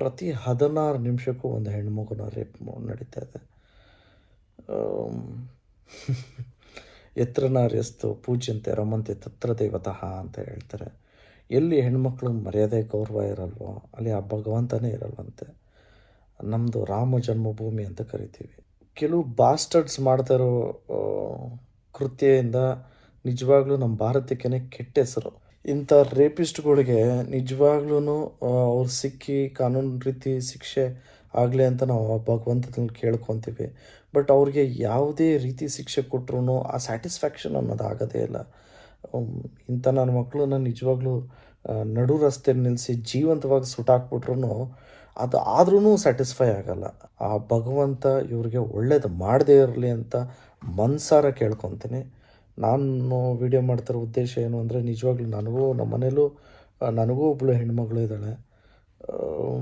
ಪ್ರತಿ ಹದಿನಾರು ನಿಮಿಷಕ್ಕೂ ಒಂದು ಹೆಣ್ಮಗುನ ರೇಪ್ ನಡೀತಾ ಇದೆ. ಎತ್ತರನಾರ್ಯಸ್ತು ಪೂಜ್ಯಂತೆ ರಮಂತೆ ತತ್ರ ದೇವತಃ ಅಂತ ಹೇಳ್ತಾರೆ. ಎಲ್ಲಿ ಹೆಣ್ಮಕ್ಳು ಮರ್ಯಾದೆ ಗೌರವ ಇರಲ್ವೋ ಅಲ್ಲಿ ಆ ಭಗವಂತನೇ ಇರಲ್ವಂತೆ. ನಮ್ಮದು ರಾಮ ಜನ್ಮಭೂಮಿ ಅಂತ ಕರಿತೀವಿ. ಕೆಲವು ಬಾಸ್ಟರ್ಡ್ಸ್ ಮಾಡ್ತಾ ಇರೋ ಆ, ಕೃತ್ಯದಿಂದ ನಿಜವಾಗ್ಲೂ ನಮ್ಮ ಭಾರತಕ್ಕೇ ಕೆಟ್ಟ ಹೆಸರು. ಇಂಥ ರೇಪಿಸ್ಟ್ಗಳಿಗೆ ನಿಜವಾಗ್ಲೂ ಅವ್ರು ಸಿಕ್ಕಿ ಕಾನೂನು ರೀತಿ ಶಿಕ್ಷೆ ಆಗಲಿ ಅಂತ ನಾವು ಭಗವಂತನಲ್ಲಿ ಕೇಳ್ಕೊತೀವಿ. ಬಟ್ ಅವ್ರಿಗೆ ಯಾವುದೇ ರೀತಿ ಶಿಕ್ಷೆ ಕೊಟ್ಟರು ಆ ಸ್ಯಾಟಿಸ್ಫ್ಯಾಕ್ಷನ್ ಅನ್ನೋದು ಆಗೋದೇ ಇಲ್ಲ. ಇಂಥ ನನ್ನ ಮಕ್ಕಳನ್ನ ನಿಜವಾಗ್ಲೂ ನಡು ರಸ್ತೆ ನಿಲ್ಲಿಸಿ ಜೀವಂತವಾಗಿ ಸುಟ್ಟಾಕ್ಬಿಟ್ರು ಅದು ಆದ್ರೂ ಸ್ಯಾಟಿಸ್ಫೈ ಆಗಲ್ಲ. ಆ ಭಗವಂತ ಇವ್ರಿಗೆ ಒಳ್ಳೇದು ಮಾಡದೇ ಇರಲಿ ಅಂತ ಮನ್ಸಾರ ಕೇಳ್ಕೊತೀನಿ. ನಾನು ವಿಡಿಯೋ ಮಾಡ್ತಿರೋ ಉದ್ದೇಶ ಏನು ಅಂದರೆ ನಿಜವಾಗ್ಲೂ ನನಗೂ ನಮ್ಮ ಮನೇಲೂ ನನಗೂ ಒಬ್ಬಳು ಹೆಣ್ಮಗಳು ಇದ್ದಾಳೆ.